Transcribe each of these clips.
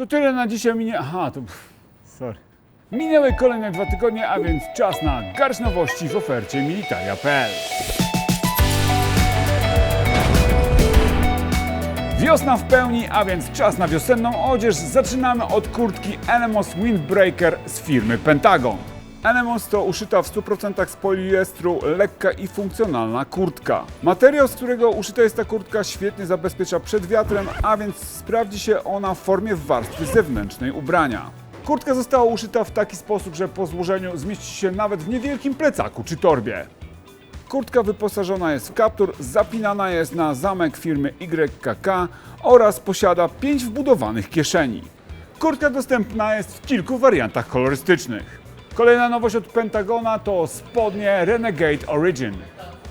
To tyle na dzisiaj minie. Aha, to. Sorry. Minęły kolejne dwa tygodnie, a więc czas na garść nowości w ofercie militaria.pl. Wiosna w pełni, a więc czas na wiosenną odzież. Zaczynamy od kurtki Enemos Windbreaker z firmy Pentagon. Enemos to uszyta w 100% z poliestru, lekka i funkcjonalna kurtka. Materiał, z którego uszyta jest ta kurtka, świetnie zabezpiecza przed wiatrem, a więc sprawdzi się ona w formie warstwy zewnętrznej ubrania. Kurtka została uszyta w taki sposób, że po złożeniu zmieści się nawet w niewielkim plecaku czy torbie. Kurtka wyposażona jest w kaptur, zapinana jest na zamek firmy YKK oraz posiada 5 wbudowanych kieszeni. Kurtka dostępna jest w kilku wariantach kolorystycznych. Kolejna nowość od Pentagona to spodnie Renegade Origin.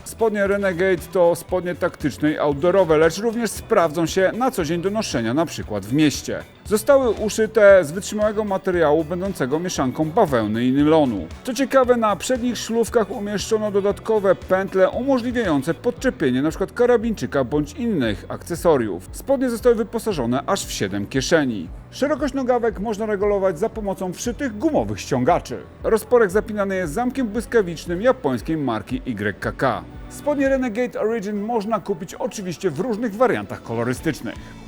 Spodnie Renegade to spodnie taktyczne i outdoorowe, lecz również sprawdzą się na co dzień do noszenia, na przykład w mieście. Zostały uszyte z wytrzymałego materiału będącego mieszanką bawełny i nylonu. Co ciekawe, na przednich szlówkach umieszczono dodatkowe pętle umożliwiające podczepienie np. karabinczyka bądź innych akcesoriów. Spodnie zostały wyposażone aż w 7 kieszeni. Szerokość nogawek można regulować za pomocą wszytych gumowych ściągaczy. Rozporek zapinany jest zamkiem błyskawicznym japońskiej marki YKK. Spodnie Renegade Origin można kupić oczywiście w różnych wariantach kolorystycznych.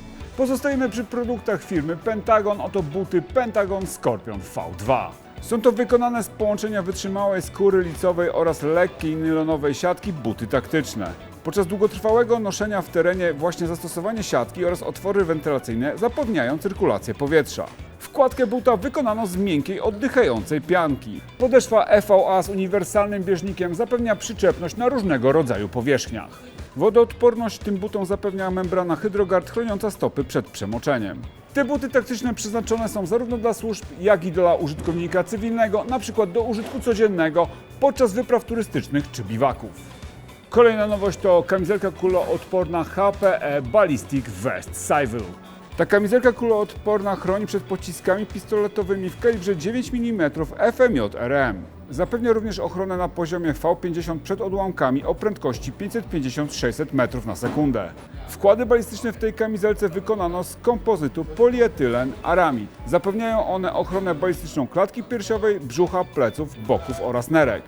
Pozostajemy przy produktach firmy Pentagon, oto buty Pentagon Scorpion V2. Są to wykonane z połączenia wytrzymałej skóry licowej oraz lekkiej nylonowej siatki buty taktyczne. Podczas długotrwałego noszenia w terenie właśnie zastosowanie siatki oraz otwory wentylacyjne zapewniają cyrkulację powietrza. Wkładkę buta wykonano z miękkiej, oddychającej pianki. Podeszwa EVA z uniwersalnym bieżnikiem zapewnia przyczepność na różnego rodzaju powierzchniach. Wodoodporność tym butom zapewnia membrana Hydrogard chroniąca stopy przed przemoczeniem. Te buty taktyczne przeznaczone są zarówno dla służb, jak i dla użytkownika cywilnego, np. do użytku codziennego podczas wypraw turystycznych czy biwaków. Kolejna nowość to kamizelka kuloodporna HPE Ballistic Vest Civil. Ta kamizelka kuloodporna chroni przed pociskami pistoletowymi w kalibrze 9 mm FMJ-RM. Zapewnia również ochronę na poziomie V50 przed odłamkami o prędkości 550-600 metrów na sekundę. Wkłady balistyczne w tej kamizelce wykonano z kompozytu polietylen aramid. Zapewniają one ochronę balistyczną klatki piersiowej, brzucha, pleców, boków oraz nerek.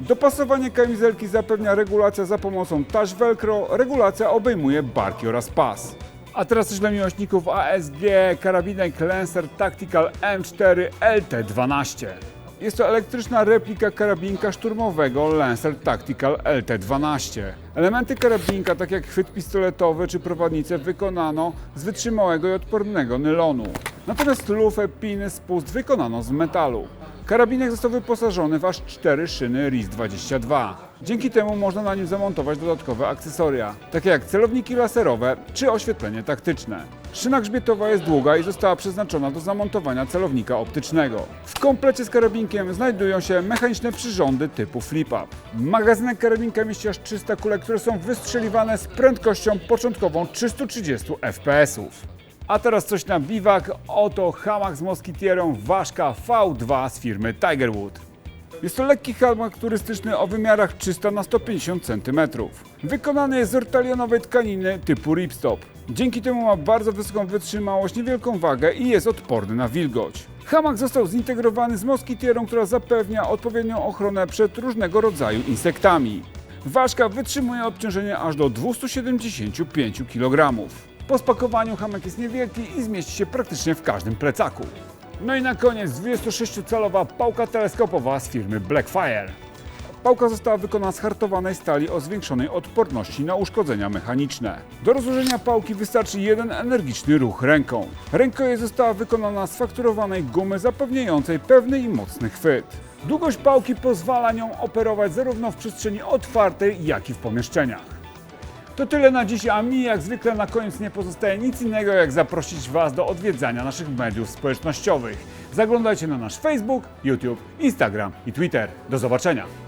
Dopasowanie kamizelki zapewnia regulacja za pomocą taś velcro, regulacja obejmuje barki oraz pas. A teraz coś dla miłośników ASG, karabinek Lancer Tactical M4 LT12. Jest to elektryczna replika karabinka szturmowego Lancer Tactical LT12. Elementy karabinka, tak jak chwyt pistoletowy czy prowadnicę, wykonano z wytrzymałego i odpornego nylonu. Natomiast lufę, piny, spust wykonano z metalu. Karabinek został wyposażony w aż 4 szyny RIS-22. Dzięki temu można na nim zamontować dodatkowe akcesoria, takie jak celowniki laserowe czy oświetlenie taktyczne. Szyna grzbietowa jest długa i została przeznaczona do zamontowania celownika optycznego. W komplecie z karabinkiem znajdują się mechaniczne przyrządy typu flip-up. Magazynek karabinka mieści aż 300 kulek, które są wystrzeliwane z prędkością początkową 330 fps. A teraz coś na biwak. Oto hamak z moskitierą Ważka V2 z firmy Tigerwood. Jest to lekki hamak turystyczny o wymiarach 300 na 150 cm. Wykonany jest z ortalionowej tkaniny typu ripstop. Dzięki temu ma bardzo wysoką wytrzymałość, niewielką wagę i jest odporny na wilgoć. Hamak został zintegrowany z moskitierą, która zapewnia odpowiednią ochronę przed różnego rodzaju insektami. Ważka wytrzymuje obciążenie aż do 275 kg. Po spakowaniu hamak jest niewielki i zmieści się praktycznie w każdym plecaku. No i na koniec 26-calowa pałka teleskopowa z firmy Blackfire. Pałka została wykonana z hartowanej stali o zwiększonej odporności na uszkodzenia mechaniczne. Do rozłożenia pałki wystarczy jeden energiczny ruch ręką. Rękojeść została wykonana z fakturowanej gumy zapewniającej pewny i mocny chwyt. Długość pałki pozwala nią operować zarówno w przestrzeni otwartej, jak i w pomieszczeniach. To tyle na dziś, a mi jak zwykle na koniec nie pozostaje nic innego jak zaprosić Was do odwiedzania naszych mediów społecznościowych. Zaglądajcie na nasz Facebook, YouTube, Instagram i Twitter. Do zobaczenia!